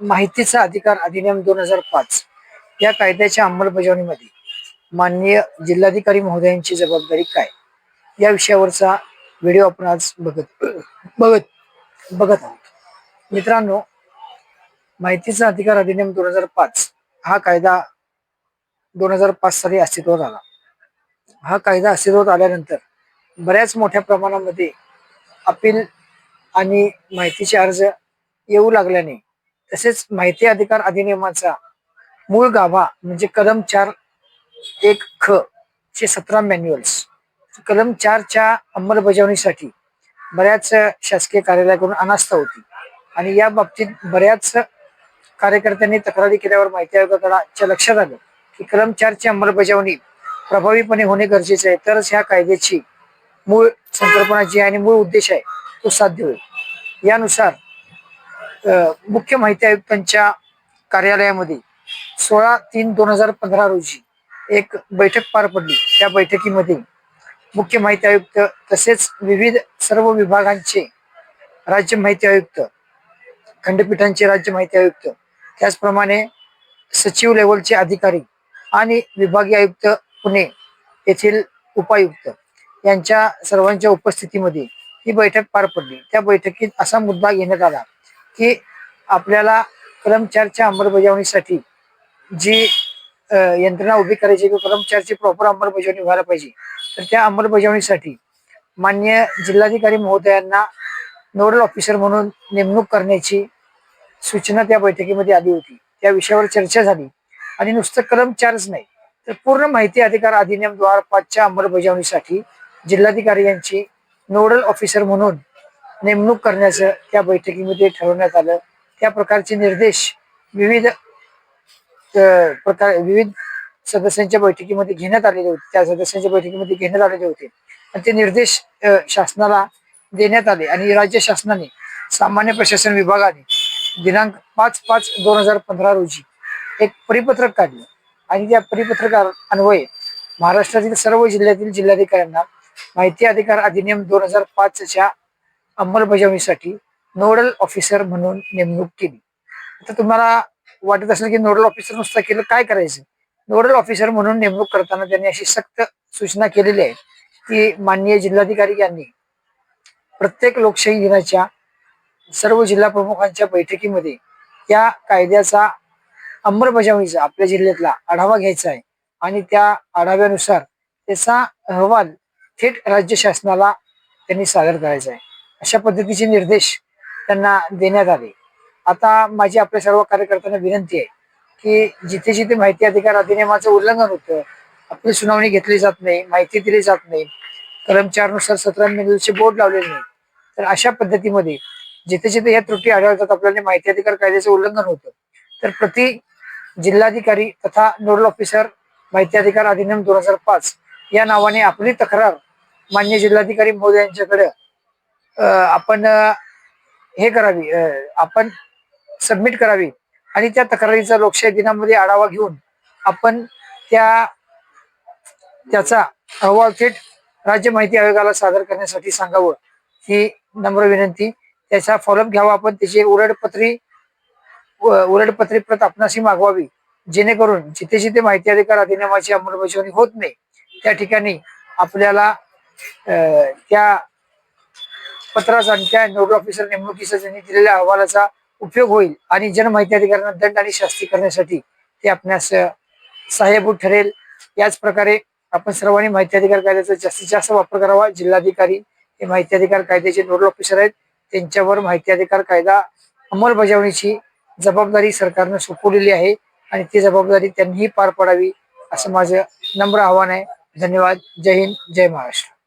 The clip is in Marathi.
माहितीचा अधिकार अधिनियम दोन हजार पाच या कायद्याच्या अंमलबजावणीमध्ये माननीय जिल्हाधिकारी महोदयांची जबाबदारी काय? या विषयावरचा व्हिडिओ आपण आज बघत बघत बघत आहोत. मित्रांनो माहितीचा अधिकार अधिनियम दोन हजार पाच हा कायदा दोन हजार पाच साली अस्तित्वात आला. हा कायदा अस्तित्वात आल्यानंतर बऱ्याच मोठ्या प्रमाणामध्ये अपील आणि माहितीचे अर्ज येऊ लागल्याने तसेच माहिती अधिकार अधिनियमाचा मूळ गाभा म्हणजे कलम चार एक ख चे सतरा मॅन्युअल्स कलम चारच्या अंमलबजावणीसाठी बऱ्याच शासकीय कार्यालयाकडून अनास्था होती. आणि या बाबतीत बऱ्याच कार्यकर्त्यांनी तक्रारी केल्यावर माहिती आयोगाकडे लक्षात आलं की कलम चारची अंमलबजावणी प्रभावीपणे होणे गरजेचे आहे. तरच ह्या कायद्याची मूळ संकल्पना जी आहे आणि मूळ उद्देश आहे तो साध्य होईल. यानुसार मुख्य माहिती आयुक्तांच्या कार्यालयामध्ये सोळा तीन दोन हजार पंधरा रोजी एक बैठक पार पडली. त्या बैठकीमध्ये मुख्य माहिती आयुक्त तसेच विविध सर्व विभागांचे राज्य माहिती आयुक्त खंडपीठांचे राज्य माहिती आयुक्त त्याचप्रमाणे सचिव लेवलचे अधिकारी आणि विभागीय आयुक्त पुणे येथील उपायुक्त यांच्या सर्वांच्या उपस्थितीमध्ये ही बैठक पार पडली. त्या बैठकीत असा मुद्दा घेण्यात आला की आपल्याला कलम चारच्या अंमलबजावणीसाठी जी यंत्रणा उभी करायची किंवा कलम चारची प्रॉपर अंमलबजावणी व्हायला पाहिजे. तर त्या अंमलबजावणीसाठी मान्य जिल्हाधिकारी महोदयांना नोडल ऑफिसर म्हणून नेमणूक करण्याची सूचना त्या बैठकीमध्ये आली होती. त्या विषयावर चर्चा झाली. आणि नुसतं कलम चारच नाही तर पूर्ण माहिती अधिकार अधिनियम द्वारा पाचच्या अंमलबजावणीसाठी जिल्हाधिकारी यांची नोडल ऑफिसर म्हणून नेमणूक करण्याचं त्या बैठकीमध्ये ठरवण्यात आलं. त्या प्रकारचे निर्देश विविध प्रकार विविध सदस्यांच्या बैठकीमध्ये घेण्यात आलेले होते. त्या सदस्यांच्या बैठकीमध्ये घेण्यात आलेले होते. आणि ते निर्देश शासनाला देण्यात आले आणि राज्य शासनाने सामान्य प्रशासन विभागाने दिनांक पाच पाच दोन हजार पंधरा रोजी एक परिपत्रक काढलं. आणि त्या परिपत्रका अन्वये महाराष्ट्रातील सर्व जिल्ह्यातील जिल्हाधिकाऱ्यांना माहिती अधिकार अधिनियम दोन हजार पाचच्या अंमलबजावणीसाठी नोडल ऑफिसर म्हणून नेमणूक केली. आता तुम्हाला वाटत असेल की नोडल ऑफिसर नुसतं केलं काय करायचं? नोडल ऑफिसर म्हणून नेमणूक करताना त्यांनी अशी सक्त सूचना केलेली आहे की माननीय जिल्हाधिकारी यांनी प्रत्येक लोकशाही दिनाच्या सर्व जिल्हा प्रमुखांच्या बैठकीमध्ये या कायद्याचा अंमलबजावणीचा आपल्या जिल्ह्यातला आढावा घ्यायचा आहे आणि त्या आढाव्यानुसार त्याचा अहवाल थेट राज्य शासनाला त्यांनी सादर करायचा आहे. अशा पद्धतीचे निर्देश त्यांना देण्यात आले. आता माझी आपल्या सर्व कार्यकर्त्यांना विनंती आहे की जिथे जिथे माहिती अधिकार अधिनियमाचं उल्लंघन होतं आपली सुनावणी घेतली जात नाही माहिती दिली जात नाही कलम चार सतरा मेंदूचे बोर्ड लावलेले नाही तर अशा पद्धतीमध्ये जिथे जिथे या त्रुटी आढळतात आपल्याला माहिती अधिकार कायद्याचं उल्लंघन होतं तर प्रति जिल्हाधिकारी तथा नोडल ऑफिसर माहिती अधिकार अधिनियम दोन हजार पाच या नावाने आपली तक्रार मान्य जिल्हाधिकारी महोदयांच्याकडे यांच्याकडे आपण हे करावी आपण सबमिट करावी आणि त्या तक्रारीचा लोकशाही दिनामध्ये आढावा घेऊन आपण त्या त्याचा अहवाल थेट राज्य माहिती आयोगाला सादर करण्यासाठी सांगावं ही नम्र विनंती. त्याचा फॉलोअप घ्यावा आपण त्याची उरडपत्री उरडपत्री प्रत आपणाशी मागवावी. जेणेकरून जिथे जिथे माहिती अधिकार अधिनियमाची अंमलबजावणी होत नाही त्या ठिकाणी आपल्याला अं, त्या पत्राचा आणि त्या नोडल ऑफिसर नेमणुकीचा त्यांनी दिलेल्या अहवालाचा उपयोग होईल आणि जनमाहिती अधिकाऱ्यांना दंड आणि शास्ती करण्यासाठी ते आपणास सहाय्यभूत ठरेल. याच प्रकारे आपण सर्वांनी माहिती अधिकार कायद्याचा जास्तीत जास्त वापर करावा. जिल्हाधिकारी हे माहिती अधिकार कायद्याचे नोडल ऑफिसर आहेत. त्यांच्यावर माहिती अधिकार कायदा अंमलबजावणीची जबाबदारी सरकारनं सोपवलेली आहे आणि ती जबाबदारी त्यांनीही पार पाडावी असं माझं नम्र आव्हान आहे. धन्यवाद. जय हिंद. जय महाराष्ट्र.